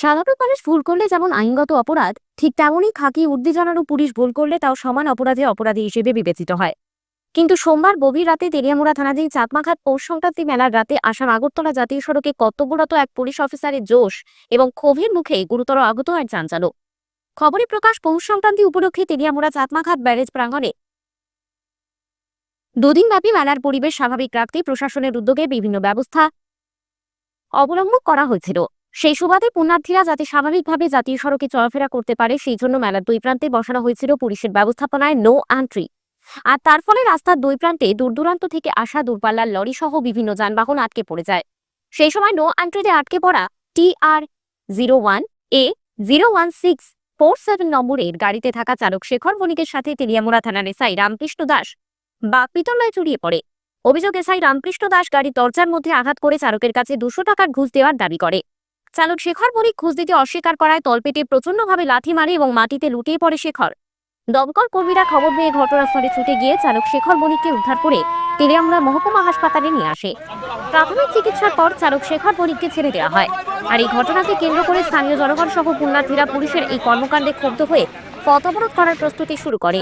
সাধারণ মানুষ ভুল করলে যেমন আইনগত অপরাধ, ঠিক তেমনই খাকি উর্দি জানানো পুলিশ ভুল করলে তাও সমান অপরাধে অপরাধী হিসেবে বিবেচিত হয়। কিন্তু সোমবার গভীর রাতে তেলিয়ামুড়া থানাধীন চাকমাঘাট পৌষ সংক্রান্তি মেলার রাতে আসাম আগরতলা জাতীয় সড়কে কর্তব্যরত এক পুলিশ অফিসারের জোশ এবং ক্ষোভের মুখে গুরুতর আহত হয় চাঞ্চালক খবরে প্রকাশ পৌষ সংক্রান্তি উপলক্ষে তেলিয়ামুড়া চাকমাঘাট ব্যারেজ প্রাঙ্গণে দুদিনব্যাপী মেলার পরিবেশ স্বাভাবিক রাখতে প্রশাসনের উদ্যোগে বিভিন্ন ব্যবস্থা অবলম্বন করা হয়েছিল। সেই সুবাদে পুণ্যার্থীরা যাতে স্বাভাবিকভাবে জাতীয় সড়কে চলাফেরা করতে পারে, সেই জন্য মেলার দুই প্রান্তে বসানো হয়েছিল পুলিশের ব্যবস্থাপনায় নো এন্ট্রি আর তার ফলে রাস্তার দুই প্রান্তে দূর দূরান্ত থেকে আসা দূরপাল্লার লরি সহ বিভিন্ন যানবাহন আটকে পড়ে যায়। সেই সময় নো এন্ট্রিতে আটকে পড়া T R zero one A zero one six four seven নম্বরের গাড়িতে থাকা চালক শেখর বণিকের সাথে তেলিয়ামুড়া থানার এসআই রামকৃষ্ণ দাস বা পিতলয় জড়িয়ে পড়ে। অভিযোগ, এসআই রামকৃষ্ণ দাস গাড়ির দরজার মধ্যে আঘাত করে চালকের কাছে দুশো টাকার ঘুষ দেওয়ার দাবি করে। চালক শেখর বণিক ঘুষ দিতে অস্বীকার করায় তলপেটে প্রচন্ডভাবে লাথি মারে এবং মাটিতে লুটিয়ে পড়ে শেখর। দমকল কর্মীরা খবর পেয়ে ঘটনাস্থলে ছুটে গিয়ে চালক শেখর বণিককে উদ্ধার করে তেলিয়ামুড়া মহকুমা হাসপাতালে নিয়ে আসে। প্রাথমিক চিকিৎসার পর চালক শেখর বণিককে ছেড়ে দেওয়া হয়। আর এই ঘটনাকে কেন্দ্র করে স্থানীয় জনগণ সহ পুণ্যার্থীরা পুলিশের এই কর্মকাণ্ডে ক্ষুব্ধ হয়ে পথ অবরোধ করার প্রস্তুতি শুরু করে।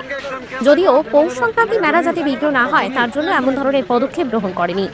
যদিও পৌষ সংক্রান্তি মেলা যাতে বিঘ্ন না হয়, তার জন্য এমন ধরনের পদক্ষেপ গ্রহণ করেনি।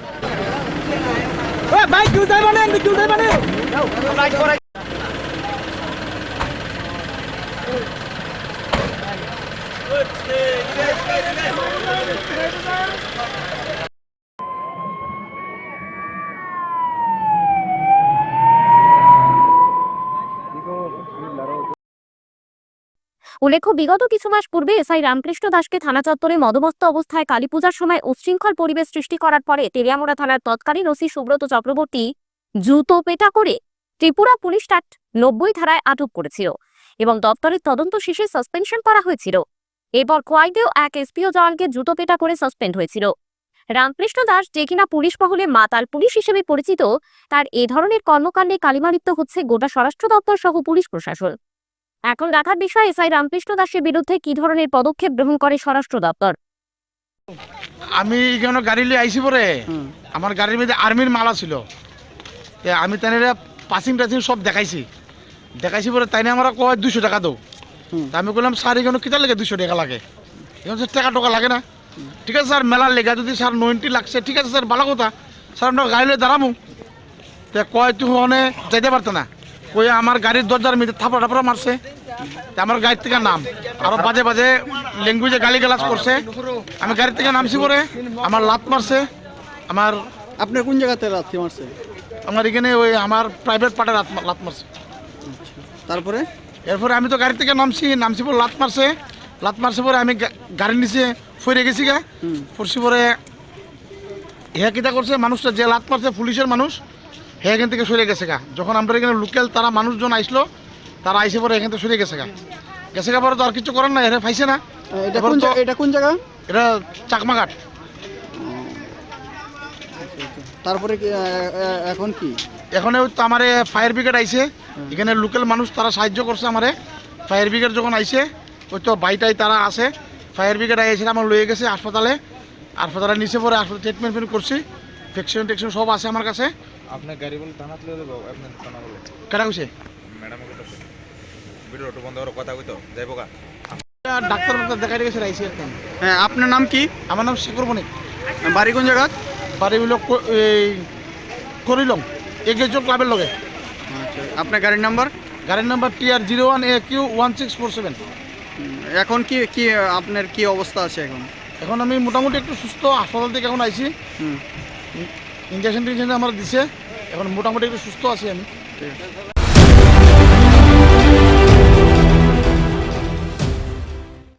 উল্লেখ্য, বিগত কিছু মাস পূর্বে এসআই রামকৃষ্ণ দাসকে থানা চত্বরে মদমস্ত অবস্থায় কালীপূজার সময় উচ্ছৃঙ্খল পরিবেশ সৃষ্টি করার পরে তেলিয়ামুড়া থানার তৎকালীন ওসি সুব্রত চক্রবর্তী জুতো পেটা করে ত্রিপুরা পুলিশ অ্যাক্ট নব্বই ধারায় আটক করেছিল এবং দপ্তরের তদন্ত শেষে সাসপেনশন করা হয়েছিল। এরপর খোয়াইদেও এক এসপিও জওয়ানকে জুতো পেটা করে সাসপেন্ড হয়েছিল। রামকৃষ্ণ দাস যে কিনা পুলিশ মহলে মাতাল পুলিশ হিসেবে পরিচিত তার এ ধরনের কর্মকাণ্ডে কালিমালিপ্ত হচ্ছে গোটা স্বরাষ্ট্র দপ্তর সহ পুলিশ প্রশাসন। এখন দেখার বিষয় এসআই রামকৃষ্ণ দাসের বিরুদ্ধে কি ধরনের পদক্ষেপ গ্রহণ করে স্বরাষ্ট্র দপ্তর? আমি এখানে গাড়ি লিয়ে আইসি পরে? আমার গাড়ির মধ্যে আর্মির মালা ছিল। আমি তাই পাসিং টাসিং সব দেখাইছি। দেখাইছি পরে তাইনে আমার কয় দুশো টাকা দাও। তা আমি বললাম স্যার এখানে কিতা লাগে দুশো টাকা লাগে? এখন স্যার টাকা টাকা লাগে না। ঠিক আছে স্যার মেলার লেগা যদি স্যার নয়েন্টি লাগছে ঠিক আছে স্যার ভালো কথা। স্যার আমরা গাড়ি লিয়ে দাঁড়ামু। তে কয় তুই ওখানে যাইতে পারতো না? কই আমার গাড়ির দরজার মধ্যে থাপড়া টাপড়া মারছে। তে আমার গাড়ির থেকে নাম। আরও বাজে বাজে ল্যাঙ্গুয়েজে গালি গালাজ করছে। আমি গাড়ি থেকে নামছি পরে। আমার লাত মারছে। আমার আপনি কোন জায়গাতে রাত্রি মারছে আমার এখানে ওই আমার প্রাইভেট পার্টে লাত মারছে। তারপরে? এরপরে আমি তো গাড়ি থেকে নামছি নামছি পরে লাত মারছে। লাত মারছে পরে আমি গা- গাড়ির নিচে ফিরে গেছি গা। পড়ছি পরে হ্যাঁ কিতা করছে মানুষটা যে লাত মারছে পুলিশের মানুষ হে এখান থেকে সরে গেছে গা। যখন আমরা এখানে লোকাল তারা মানুষজন আইসলো তারা আইসে পরে এখান থেকে সরে গেছে গা। গেছে গা পরে তো আর কিছু করার না এরা পাইছে না। এটা কোন জায়গা? এটা চাকমাঘাট। তারপরে এখন কি? এখানে তো আমার ফায়ার ব্রিগেড আইছে। এখানে লোকাল মানুষ তারা সাহায্য করছে আমারে। ফায়ার ব্রিগেড যখন আইছে ওই তো বাইটাই তারা আছে। ফায়ার ব্রিগেড আইসে আমার লয়ে গেছে হাসপাতালে। হাসপাতালে নিচে পরে হাসপাতালে ট্রিটমেন্ট করছি। ভ্যাকসিন ট্যাকসিন সব আছে আমার কাছে। আপনার গাড়ি বলে লয়ে দেবো আপনার থানা বলে। কেটা কইছে? ম্যাডাম ভিডিও অটো বন্ধ করে কথা কইতো যাইবো কা ডাক্তার ডাক্তার দেখাই গেছে আইসি হ্যাঁ আপনার নাম কি? আমার নাম শেখর বণিক। বাড়ি কোন জায়গা বাড়ি হইল ক- এই করিলং এগেজন ক্লাবের লগে। আচ্ছা আপনার গাড়ির নাম্বার? গাড়ির number T R zero one A Q one six four seven. এখন কি কি আপনার কি অবস্থা আছে এখন? এখন আমি মোটামুটি একটু সুস্থ হাসপাতাল থেকে এখন আইছি। ইঞ্জেকশন টিঞ্জেকশন আমার দিছে এখন মোটামুটি একটু সুস্থ আছি আমি। ঠিক আছে।